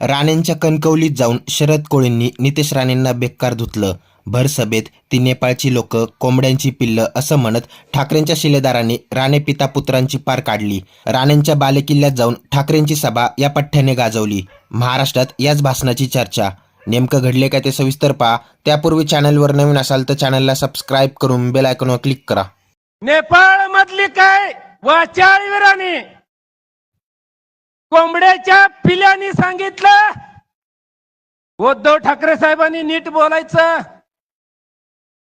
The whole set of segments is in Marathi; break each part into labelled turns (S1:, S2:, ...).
S1: राणेंच्या कणकवलीत जाऊन शरद कोळींनी नितेश राणेंना बेकार धुतलं. भर सभेत ती नेपाळची लोक कोंबड्यांची पिल्लं असं म्हणत ठाकरेंच्या शिलेदारांनी राणे पिता पुत्रांची पार काढली. राणेंच्या बालेकिल्ल्यात जाऊन ठाकरेंची सभा या पठ्ठ्याने गाजवली. महाराष्ट्रात याच भाषणाची चर्चा. नेमकं घडले काय ते सविस्तर पहा. त्यापूर्वी चॅनलवर नवीन असाल तर चॅनलला सबस्क्राईब करून बेल आयकॉनवर क्लिक करा.
S2: नेपाळ मधली काय? वाचाळी वीरांनी कोंबड्याच्या पिल्यानी सांगितलं. उद्धव ठाकरे साहेबांनी नीट बोलायचं.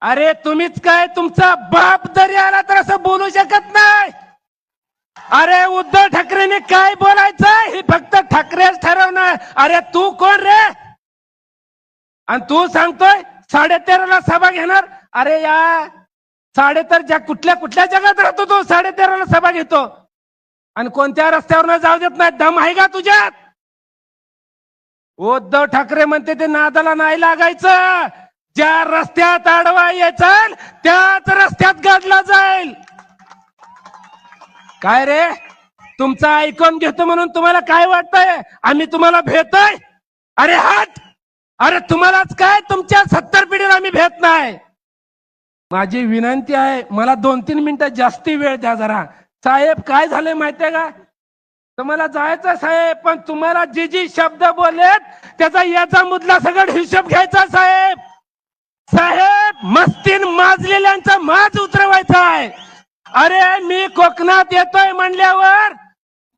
S2: अरे तुम्हीच काय तुमचा बाप जरी आला तर असं बोलू शकत नाही. अरे उद्धव ठाकरेने काय बोलायचं? हे फक्त ठाकरेच ठरवणार. अरे तू कोण रे? आणि तू सांगतोय साडेतेराला सभा घेणार. अरे या साडेतर ज्या कुठल्या कुठल्या जगात राहतो तो साडे तेराला सभा घेतो. आणि कोणत्या रस्त्यावर जाऊ देत नाही दम आहे का तुझ्यात? उद्धव ठाकरे म्हणते ते नादाला नाही लागायचं. ज्या रस्त्यात आडवा यायचं त्याच रस्त्यात गाडला जाईल. काय रे? तुमचं ऐकून घेतो म्हणून तुम्हाला काय वाटतंय? आम्ही तुम्हाला भेटतोय? अरे हट! अरे तुम्हालाच काय? तुमच्या सत्तर पिढीला आम्ही भेट नाही. माझी विनंती आहे मला दोन तीन मिनिटं जास्ती वेळ द्या जरा. साहेब काय झालंय माहितीये का? तुम्हाला जायचं साहेब पण तुम्हाला जी जी शब्द बोललेत त्याचा याचा मुदला सगळं हिशोब घ्यायचा साहेब. साहेब मस्तीन माजलेल्यांचा माज उतरवायचा आहे. अरे मी कोकणात येतोय म्हणल्यावर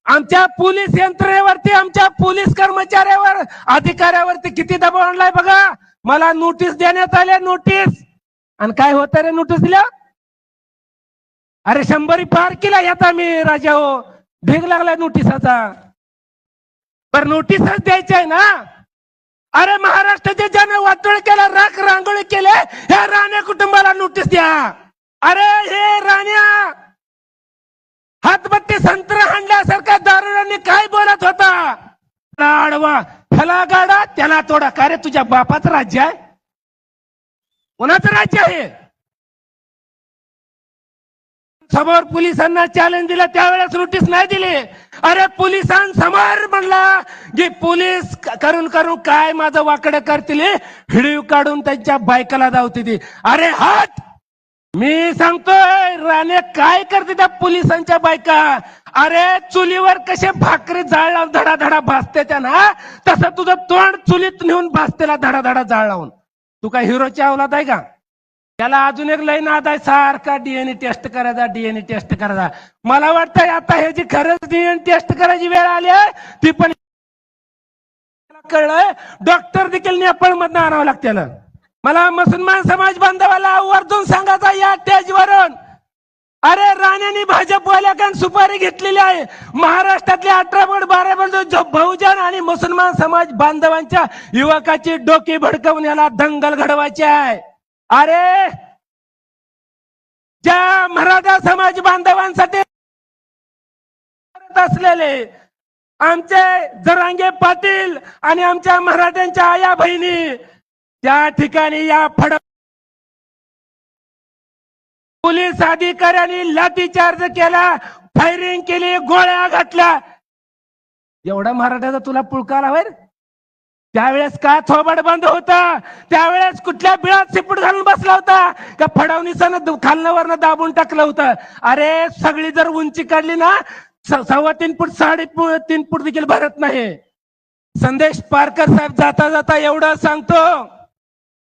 S2: आमच्या पोलीस यंत्रणेवरती आमच्या पोलीस कर्मचाऱ्यावर अधिकाऱ्यावरती किती दबाव आणलाय बघा. मला नोटीस देण्यात आले नोटीस. आणि काय होत रे नोटीस दिल्या अरे शंभरी पार केला येता मी राजा हो. ढीग लागला नोटिसाचा. पर नोटीसच द्यायची आहे ना? अरे महाराष्ट्राचे ज्याने वाटोळ केला राख रांगोळी केले ह्या राण्या कुटुंबाला नोटीस द्या. अरे हे राण्या! हातबत्ती संत्र हाणल्यासारखा दारुणांनी काय बोलत होता? आडवा ह्याला गाडा त्याला तोडा. का रे तुझ्या बापाचं राज्य आहे? कोणाचं राज्य आहे? समोर पोलिसांना चॅलेंज दिला त्यावेळेस नोटीस नाही दिली. अरे पोलिसांसमोर म्हणला की पोलीस करून करून काय माझं वाकड करतील? व्हिडिओ काढून त्यांच्या बायकाला धावते ती. अरे हात! मी सांगतोय राणे काय करते त्या पोलिसांच्या बायका? अरे चुलीवर कसे भाकरी जाळ लावून धडा धडा भासते त्या ना? तसं तुझं तोंड चुलीत नेऊन भासतेला धडा धडा जाळ लावून. तू काय हिरोची अवलाद आहे का? त्याला अजून एक लय नाद आहे सारखा डीएनए टेस्ट करायचा डीएनए टेस्ट करायचा. मला वाटतं आता ह्याची खरंच डीएनए टेस्ट करायची वेळ आली आहे ती पण कळलंय. डॉक्टर देखील नेपाळ मधनं आणावं लागतं मला मुसलमान समाज बांधवाला आवर्जून सांगायचा या स्टेजवरून अरे राण्याने भाजपवाल्याकडून सुपारी घेतलेली आहे. महाराष्ट्रातले अठरा पॉईंट बारा पॉईंट बहुजन आणि मुसलमान समाज बांधवांच्या युवकाची डोकी भडकवून याला दंगल घडवायची आहे. अरे! ज्या मराठा समाज बांधवांसाठी करत असलेले आमचे जरांगे पाटील आणि आमच्या मराठ्यांच्या आया बहिणी त्या ठिकाणी या फड पोलीस अधिकाऱ्यांनी लाठीचार्ज केला फायरिंग केली गोळ्या घातल्या. एवढा मराठ्याचा तुला पुळका लावाय त्यावेळेस का थोबाड बंद होता? त्यावेळेस कुठल्या बिळात सिपूट घालून बसला होता? का फडवणीसानं खालनं दाबून टाकलं होतं? अरे सगळी जर उंची काढली ना स- सव्वा तीन फूट साडे तीन फूट देखील भरत नाही. संदेश पारकर साहेब जाता जाता एवढं सांगतो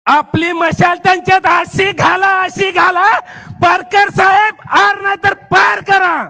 S2: आपली मशाल त्यांच्यात अशी घाला अशी घाला पारकर साहेब आर नाही तर पार करा.